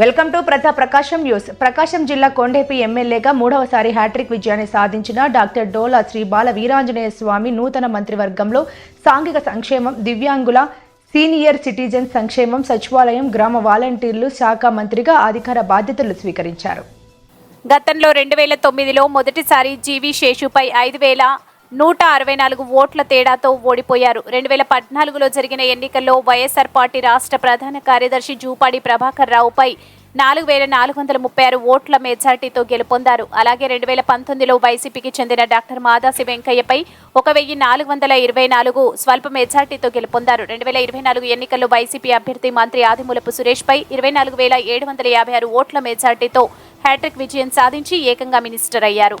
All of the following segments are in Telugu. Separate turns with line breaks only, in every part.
వెల్కమ్ టు ప్రజా ప్రకాశం న్యూస్. ప్రకాశం జిల్లా కొండేపి ఎమ్మెల్యేగా మూడవసారి హ్యాట్రిక్ విజయాన్ని సాధించిన డాక్టర్ డోలా శ్రీ బాల వీరాంజనేయ స్వామి నూతన మంత్రివర్గంలో సాంఘిక సంక్షేమం దివ్యాంగుల సీనియర్ సిటిజన్ సంక్షేమం సచివాలయం గ్రామ వాలంటీర్లు శాఖ మంత్రిగా అధికార బాధ్యతలు స్వీకరించారు.
గతంలో రెండు వేల తొమ్మిదిలో మొదటిసారి జీవి శేషుపై ఐదు వేల నూట అరవై నాలుగు ఓట్ల తేడాతో ఓడిపోయారు. రెండు వేల పద్నాలుగులో జరిగిన ఎన్నికల్లో వైఎస్ఆర్ పార్టీ రాష్ట్ర ప్రధాన కార్యదర్శి జూపాడి ప్రభాకర్ రావుపై నాలుగు వేల నాలుగు వందల ముప్పై ఆరు ఓట్ల మెజార్టీతో గెలుపొందారు. అలాగే రెండు వేల పంతొమ్మిదిలో వైసీపీకి చెందిన డాక్టర్ మాదాసి వెంకయ్యపై ఒక వెయ్యి నాలుగు వందల ఇరవై నాలుగు స్వల్ప మెజార్టీతో గెలుపొందారు. రెండు వేల ఇరవై నాలుగు ఎన్నికల్లో వైసీపీ అభ్యర్థి మంత్రి ఆదిమూలపు సురేష్పై ఇరవై నాలుగు వేల ఏడు వందల యాభై ఆరు ఓట్ల మెజార్టీతో హ్యాట్రిక్ విజయం సాధించి ఏకంగా మినిస్టర్ అయ్యారు.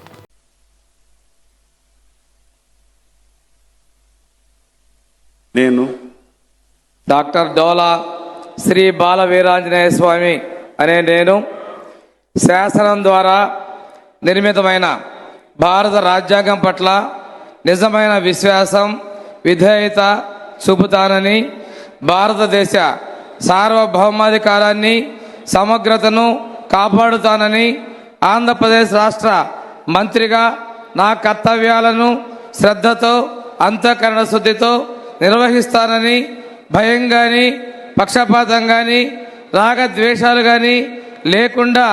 నేను
డాక్టర్ డోలా శ్రీ బాల వీరాంజనేయ స్వామి అనే నేను శాసనం ద్వారా నిర్మితమైన భారత రాజ్యాంగం పట్ల నిజమైన విశ్వాసం విధేయత చూపుతానని భారతదేశ సార్వభౌమాధికారాన్ని సమగ్రతను కాపాడుతానని ఆంధ్రప్రదేశ్ రాష్ట్ర మంత్రిగా నా కర్తవ్యాలను శ్రద్ధతో అంతఃకరణ శుద్ధితో నిర్వహిస్తానని భయం కానీ పక్షపాతం కానీ రాగద్వేషాలు కానీ లేకుండా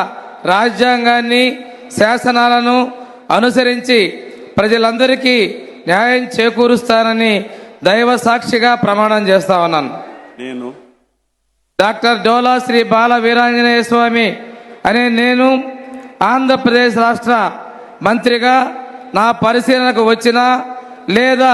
రాజ్యాంగాన్ని శాసనాలను అనుసరించి ప్రజలందరికీ న్యాయం చేకూరుస్తానని దైవ సాక్షిగా ప్రమాణం చేస్తా ఉన్నాను.
నేను
డాక్టర్ డోలా శ్రీ బాల వీరాంజనేయ స్వామి అనే నేను ఆంధ్రప్రదేశ్ రాష్ట్ర మంత్రిగా నా పరిశీలనకు వచ్చిన లేదా